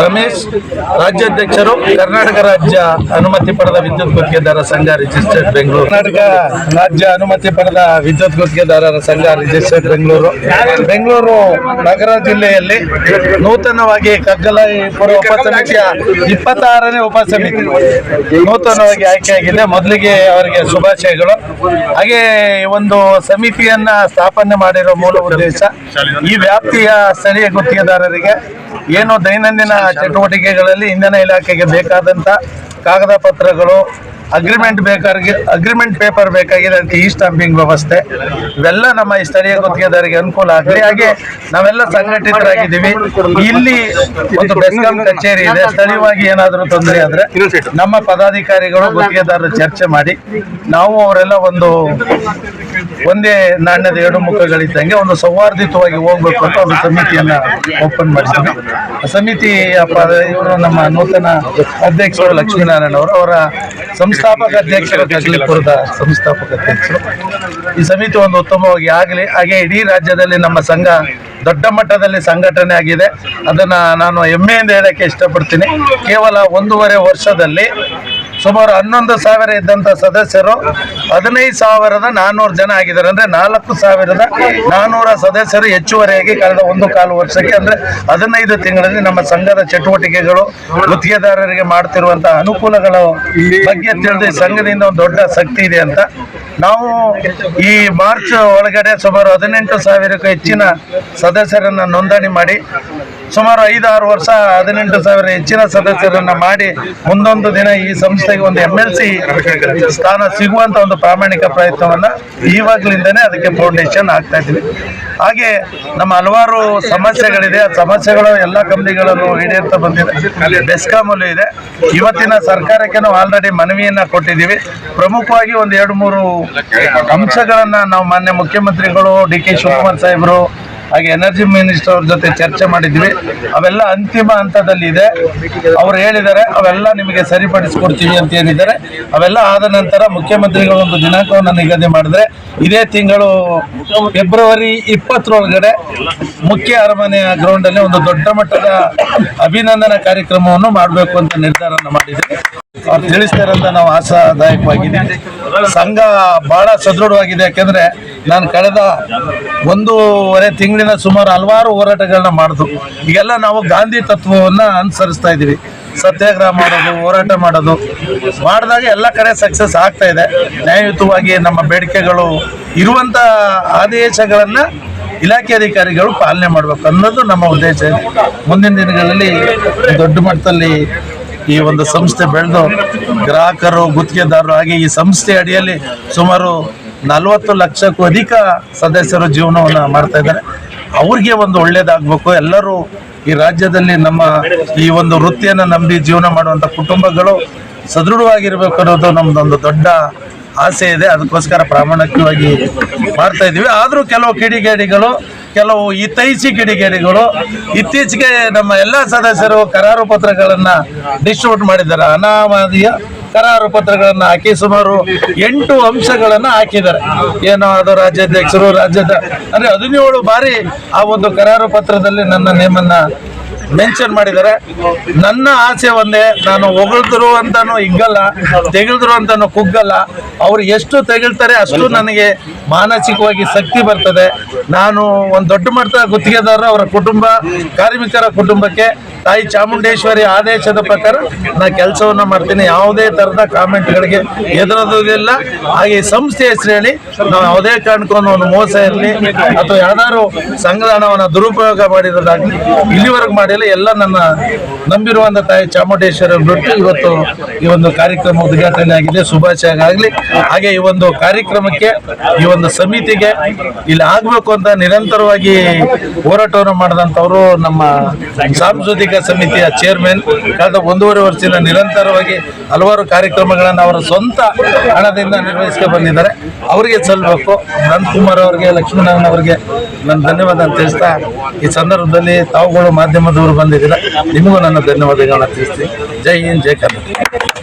ರಮೇಶ್, ರಾಜ್ಯಾಧ್ಯಕ್ಷರು, ಕರ್ನಾಟಕ ರಾಜ್ಯ ಅನುಮತಿ ಪಡೆದ ವಿದ್ಯುತ್ ಗುತ್ತಿಗೆದಾರರ ಸಂಘ ರಿಜಿಸ್ಟರ್ಡ್ ಬೆಂಗಳೂರು. ಕರ್ನಾಟಕ ರಾಜ್ಯ ಅನುಮತಿ ಪಡೆದ ವಿದ್ಯುತ್ ಗುತ್ತಿಗೆದಾರರ ಸಂಘ ರಿಜಿಸ್ಟರ್ಡ್ ಬೆಂಗಳೂರು. ಬೆಂಗಳೂರು ನಗರ ಜಿಲ್ಲೆಯಲ್ಲಿ ನೂತನವಾಗಿ ಕಗ್ಗಲಾಯಿಪುರ ಉಪ ಸಮಿತಿಯ ಇಪ್ಪತ್ತಾರನೇ ಉಪ ಸಮಿತಿ ನೂತನವಾಗಿ ಆಯ್ಕೆಯಾಗಿದೆ. ಮೊದಲಿಗೆ ಅವರಿಗೆ ಶುಭಾಶಯಗಳು. ಹಾಗೆ ಒಂದು ಸಮಿತಿಯನ್ನ ಸ್ಥಾಪನೆ ಮಾಡಿರೋ ಮೂಲ ಉದ್ದೇಶ ಈ ವ್ಯಾಪ್ತಿಯ ಸ್ಥಳೀಯ ಗುತ್ತಿಗೆದಾರರಿಗೆ ಏನು ದೈನಂದಿನ ಚಟುವಟಿಕೆಗಳಲ್ಲಿ ಇಂಧನ ಇಲಾಖೆಗೆ ಬೇಕಾದಂತ ಕಾಗದ ಪತ್ರಗಳು ಅಗ್ರಿಮೆಂಟ್ ಬೇಕಾಗಿ ಅಗ್ರಿಮೆಂಟ್ ಪೇಪರ್ ಬೇಕಾಗಿದೆ ಅದಕ್ಕೆ ಈ ಸ್ಟಾಂಪಿಂಗ್ ವ್ಯವಸ್ಥೆ. ಇವೆಲ್ಲ ನಮ್ಮ ಈ ಸ್ಥಳೀಯ ಗುತ್ತಿಗೆದಾರರಿಗೆ ಅನುಕೂಲ ಆಗಲಿ. ಹಾಗೆ ನಾವೆಲ್ಲ ಸಂಘಟಿತರಾಗಿದ್ದೀವಿ. ಇಲ್ಲಿ ಒಂದು ಬೆಸ್ಕಾಂ ಕಚೇರಿ ಇದೆ. ಸ್ಥಳೀಯವಾಗಿ ಏನಾದರೂ ತೊಂದರೆ ಆದರೆ ನಮ್ಮ ಪದಾಧಿಕಾರಿಗಳು ಗುತ್ತಿಗೆದಾರರ ಚರ್ಚೆ ಮಾಡಿ, ನಾವು ಅವರೆಲ್ಲ ಒಂದು ಒಂದೇ ನಾಣ್ಯದ ಎರಡು ಮುಖಗಳಿದ್ದಂಗೆ ಒಂದು ಸೌಹಾರ್ದಿತವಾಗಿ ಹೋಗ್ಬೇಕು ಅಂತ ಒಂದು ಸಮಿತಿಯನ್ನ ಓಪನ್ ಮಾಡಿದ್ವಿ ಸಮಿತಿ ಇವರು ನಮ್ಮ ನೂತನ ಅಧ್ಯಕ್ಷರು ಲಕ್ಷ್ಮೀನಾರಾಯಣ ಅವರು ಅವರ ಸಂಸ್ಥಾಪಕ ಅಧ್ಯಕ್ಷರ ತಗಲಿಪುರದ ಸಂಸ್ಥಾಪಕ ಅಧ್ಯಕ್ಷರು. ಈ ಸಮಿತಿ ಒಂದು ಉತ್ತಮವಾಗಿ ಆಗಲಿ ಹಾಗೆ ಇಡೀ ರಾಜ್ಯದಲ್ಲಿ ನಮ್ಮ ಸಂಘ ದೊಡ್ಡ ಮಟ್ಟದಲ್ಲಿ ಸಂಘಟನೆ ಆಗಿದೆ. ಅದನ್ನು ನಾನು ಹೆಮ್ಮೆಯಿಂದ ಹೇಳೋಕ್ಕೆ ಇಷ್ಟಪಡ್ತೀನಿ. ಕೇವಲ ಒಂದೂವರೆ ವರ್ಷದಲ್ಲಿ ಸುಮಾರು ಹನ್ನೊಂದು ಸಾವಿರ ಇದ್ದಂಥ ಸದಸ್ಯರು ಹದಿನೈದು ಸಾವಿರದ ನಾನ್ನೂರು ಜನ ಆಗಿದ್ದಾರೆ. ಅಂದ್ರೆ ನಾಲ್ಕು ಸಾವಿರದ ನಾನ್ನೂರ ಸದಸ್ಯರು ಹೆಚ್ಚುವರಿಯಾಗಿ ಕಳೆದ ಒಂದು ಕಾಲು ವರ್ಷಕ್ಕೆ ಅಂದ್ರೆ ಹದಿನೈದು ತಿಂಗಳಲ್ಲಿ ನಮ್ಮ ಸಂಘದ ಚಟುವಟಿಕೆಗಳು ಗುತ್ತಿಗೆದಾರರಿಗೆ ಮಾಡ್ತಿರುವಂತಹ ಅನುಕೂಲಗಳ ಬಗ್ಗೆ ತಿಳಿದು ಈ ಸಂಘದಿಂದ ಒಂದು ದೊಡ್ಡ ಶಕ್ತಿ ಇದೆ ಅಂತ. ನಾವು ಈ ಮಾರ್ಚ್ ಒಳಗಡೆ ಸುಮಾರು ಹದಿನೆಂಟು ಸಾವಿರಕ್ಕೂ ಹೆಚ್ಚಿನ ಸದಸ್ಯರನ್ನು ನೋಂದಣಿ ಮಾಡಿ ಸುಮಾರು ಐದಾರು ವರ್ಷ ಹದಿನೆಂಟು ಸಾವಿರ ಹೆಚ್ಚಿನ ಸದಸ್ಯರನ್ನ ಮಾಡಿ ಮುಂದೊಂದು ದಿನ ಈ ಸಂಸ್ಥೆಗೆ ಒಂದು ಎಂ ಎಲ್ ಸಿ ಸ್ಥಾನ ಸಿಗುವಂತ ಒಂದು ಪ್ರಾಮಾಣಿಕ ಪ್ರಯತ್ನವನ್ನ ಈವಾಗ್ಲಿಂದನೇ ಅದಕ್ಕೆ ಫೌಂಡೇಶನ್ ಆಗ್ತಾ ಇದ್ವಿ ಹಾಗೆ ನಮ್ಮ ಹಲವಾರು ಸಮಸ್ಯೆಗಳಿದೆ. ಆ ಸಮಸ್ಯೆಗಳು ಎಲ್ಲ ಕಂಪ್ನಿಗಳಲ್ಲೂ ಈಡೇರ್ತಾ ಬಂದಿದೆ. ಬೆಸ್ಕಾಮಲ್ಲೂ ಇದೆ. ಇವತ್ತಿನ ಸರ್ಕಾರಕ್ಕೆ ನಾವು ಆಲ್ರೆಡಿ ಮನವಿಯನ್ನ ಕೊಟ್ಟಿದ್ದೀವಿ. ಪ್ರಮುಖವಾಗಿ ಒಂದು ಎರಡು ಮೂರು ಅಂಶಗಳನ್ನ ನಾವು ಮಾನ್ಯ ಮುಖ್ಯಮಂತ್ರಿಗಳು ಡಿ ಕೆ ಶಿವಕುಮಾರ್ ಸಾಹೇಬರು ಹಾಗೆ ಎನರ್ಜಿ ಮಿನಿಸ್ಟರ್ ಅವ್ರ ಜೊತೆ ಚರ್ಚೆ ಮಾಡಿದ್ವಿ. ಅವೆಲ್ಲ ಅಂತಿಮ ಹಂತದಲ್ಲಿದೆ. ಅವ್ರು ಹೇಳಿದ್ದಾರೆ, ಅವೆಲ್ಲ ನಿಮಗೆ ಸರಿಪಡಿಸ್ಕೊಡ್ತೀವಿ ಅಂತ ಏನಿದ್ದಾರೆ ಅವೆಲ್ಲ ಆದ ನಂತರ ಮುಖ್ಯಮಂತ್ರಿಗಳು ಒಂದು ದಿನಾಂಕವನ್ನು ನಿಗದಿ ಮಾಡಿದ್ರೆ ಇದೇ ತಿಂಗಳು ಫೆಬ್ರವರಿ ಇಪ್ಪತ್ತರೊಳಗಡೆ ಮುಖ್ಯ ಅರಮನೆಯ ಗ್ರೌಂಡಲ್ಲಿ ಒಂದು ದೊಡ್ಡ ಮಟ್ಟದ ಅಭಿನಂದನಾ ಕಾರ್ಯಕ್ರಮವನ್ನು ಮಾಡಬೇಕು ಅಂತ ನಿರ್ಧಾರವನ್ನು ಮಾಡಿದ್ವಿ ಅವ್ರು ತಿಳಿಸ್ತಾರಂತ ನಾವು ಆಶಾದಾಯಕವಾಗಿದ್ದೀವಿ ಸಂಘ ಬಹಳ ಸದೃಢವಾಗಿದೆ. ಯಾಕೆಂದ್ರೆ ನಾನು ಕಳೆದ ಒಂದೂವರೆ ತಿಂಗಳಿನ ಸುಮಾರು ಹಲವಾರು ಹೋರಾಟಗಳನ್ನ ಮಾಡಿದ್ರು ಈಗೆಲ್ಲ ನಾವು ಗಾಂಧಿ ತತ್ವವನ್ನ ಅನುಸರಿಸ್ತಾ ಇದ್ದೀವಿ. ಸತ್ಯಾಗ್ರಹ ಮಾಡೋದು, ಹೋರಾಟ ಮಾಡೋದು. ಮಾಡಿದಾಗ ಎಲ್ಲ ಕಡೆ ಸಕ್ಸಸ್ ಆಗ್ತಾ ಇದೆ. ನ್ಯಾಯಯುತವಾಗಿ ನಮ್ಮ ಬೇಡಿಕೆಗಳು ಇರುವಂತ ಆದೇಶಗಳನ್ನು ಇಲಾಖೆ ಅಧಿಕಾರಿಗಳು ಪಾಲನೆ ಮಾಡಬೇಕು ಅನ್ನೋದು ನಮ್ಮ ಉದ್ದೇಶ ಮುಂದಿನ ದಿನಗಳಲ್ಲಿ ದೊಡ್ಡ ಮಟ್ಟದಲ್ಲಿ ಈ ಒಂದು ಸಂಸ್ಥೆ ಬೆಳೆದು ಗ್ರಾಹಕರು, ಗುತ್ತಿಗೆದಾರರು ಹಾಗೆ ಈ ಸಂಸ್ಥೆ ಅಡಿಯಲ್ಲಿ ಸುಮಾರು ನಲವತ್ತು ಲಕ್ಷಕ್ಕೂ ಅಧಿಕ ಸದಸ್ಯರು ಜೀವನವನ್ನು ಮಾಡ್ತಾ ಇದ್ದಾರೆ. ಅವ್ರಿಗೆ ಒಂದು ಒಳ್ಳೇದಾಗಬೇಕು. ಎಲ್ಲರೂ ಈ ರಾಜ್ಯದಲ್ಲಿ ನಮ್ಮ ಈ ಒಂದು ವೃತ್ತಿಯನ್ನು ನಂಬಿ ಜೀವನ ಮಾಡುವಂಥ ಕುಟುಂಬಗಳು ಸದೃಢವಾಗಿರ್ಬೇಕು ಅನ್ನೋದು ನಮ್ದೊಂದು ದೊಡ್ಡ ಆಸೆ ಇದೆ. ಅದಕ್ಕೋಸ್ಕರ ಪ್ರಾಮಾಣಿಕವಾಗಿ ಮಾಡ್ತಾ ಇದ್ದೀವಿ. ಆದರೂ ಕೆಲವು ಕಿಡಿಗೇಡಿಗಳು ಕೆಲವು ಹಿತೈಷಿ ಕಿಡಿಗೇಡಿಗಳು ಇತ್ತೀಚೆಗೆ ನಮ್ಮ ಎಲ್ಲ ಸದಸ್ಯರು ಕರಾರು ಪತ್ರಗಳನ್ನು ಡಿಸ್ಟ್ರಿಬ್ಯೂಟ್ ಮಾಡಿದ್ದಾರೆ. ಅನಾಮಧೀಯ ಕರಾರು ಪತ್ರಗಳನ್ನು ಹಾಕಿ ಸುಮಾರು ಎಂಟು ಅಂಶಗಳನ್ನು ಹಾಕಿದ್ದಾರೆ. ಏನೋ ಅದು ರಾಜ್ಯಾಧ್ಯಕ್ಷರು, ರಾಜ್ಯದ ಅಂದ್ರೆ ಹದಿನೇಳು ಬಾರಿ ಆ ಒಂದು ಕರಾರು ಪತ್ರದಲ್ಲಿ ನನ್ನ ನೇಮನ್ನ ಮೆನ್ಷನ್ ಮಾಡಿದ್ದಾರೆ. ನನ್ನ ಆಸೆ ಒಂದೇ, ನಾನು ಹೊಗಳಿದ್ರು ಅಂತಾನು ಹಿಗ್ಗಲ್ಲ ತೆಗೆದ್ರು ಅಂತಾನು ಕುಗ್ಗಲ್ಲ. ಅವ್ರು ಎಷ್ಟು ತೆಗಿಳ್ತಾರೆ ಅಷ್ಟು ನನಗೆ ಮಾನಸಿಕವಾಗಿ ಶಕ್ತಿ ಬರ್ತದೆ. ನಾನು ಒಂದು ದೊಡ್ಡ ಮಟ್ಟದ ಗುತ್ತಿಗೆದಾರ, ಅವರ ಕುಟುಂಬ, ಕಾರ್ಮಿಕರ ಕುಟುಂಬಕ್ಕೆ ತಾಯಿ ಚಾಮುಂಡೇಶ್ವರಿ ಆದೇಶದ ಪ್ರಕಾರ ನಾ ಕೆಲಸವನ್ನ ಮಾಡ್ತೀನಿ. ಯಾವುದೇ ತರದ ಕಾಮೆಂಟ್ಗಳಿಗೆ ಎದುರೋದಿಲ್ಲ ಹಾಗೆ ಸಂಸ್ಥೆ ಹೆಸರು ಹೇಳಿ ನಾವು ಯಾವುದೇ ಕಾರಣಕ್ಕೂ ಒಂದು ಮೋಸ ಇರಲಿ ಅಥವಾ ಯಾವ್ದಾದ್ರು ಸಂಘದ ಹಣವನ್ನು ದುರುಪಯೋಗ ಮಾಡಿರೋದಾಗ್ಲಿ ಇಲ್ಲಿವರೆಗೂ ಮಾಡಿಲ್ಲ. ಎಲ್ಲ ನನ್ನ ನಂಬಿರುವಂತ ತಾಯಿ ಚಾಮುಂಡೇಶ್ವರಿ ಬಿಟ್ಟು ಇವತ್ತು ಈ ಒಂದು ಕಾರ್ಯಕ್ರಮ ಉದ್ಘಾಟನೆ ಆಗಿದೆ. ಶುಭಾಶಯ ಆಗಲಿ. ಹಾಗೆ ಈ ಒಂದು ಕಾರ್ಯಕ್ರಮಕ್ಕೆ, ಈ ಒಂದು ಸಮಿತಿಗೆ ಇಲ್ಲಿ ಆಗ್ಬೇಕು ಅಂತ ನಿರಂತರವಾಗಿ ಹೋರಾಟವನ್ನು ಮಾಡಿದಂಥವರು ನಮ್ಮ ಸಾಂಸ್ಕೃತಿಕ ಸಮಿತಿಯ ಚೇರ್ಮನ್ ಕಳೆದ ಒಂದೂವರೆ ವರ್ಷದಿಂದ ನಿರಂತರವಾಗಿ ಹಲವಾರು ಕಾರ್ಯಕ್ರಮಗಳನ್ನು ಅವರ ಸ್ವಂತ ಹಣದಿಂದ ನಿರ್ವಹಿಸ್ಕೊಂಡು ಬಂದಿದ್ದಾರೆ. ಅವರಿಗೆ ಸಲ್ಲಬೇಕು ಕುಮಾರ್ ಅವರಿಗೆ, ಲಕ್ಷ್ಮೀನಾರಾಯಣ ಅವರಿಗೆ ನನ್ನ ಧನ್ಯವಾದ ಅಂತ ತಿಳಿಸ್ತಾ ಈ ಸಂದರ್ಭದಲ್ಲಿ ತಾವುಗಳು ಮಾಧ್ಯಮದವರು ಬಂದಿದ್ದೀರಾ. ನಿಮಗೂ ನನ್ನ ಧನ್ಯವಾದಗಳನ್ನ ತಿಳಿಸ್ತೀನಿ. ಜೈ ಹಿಂದ್, ಜೈ ಕರ್ನಾಟಕ.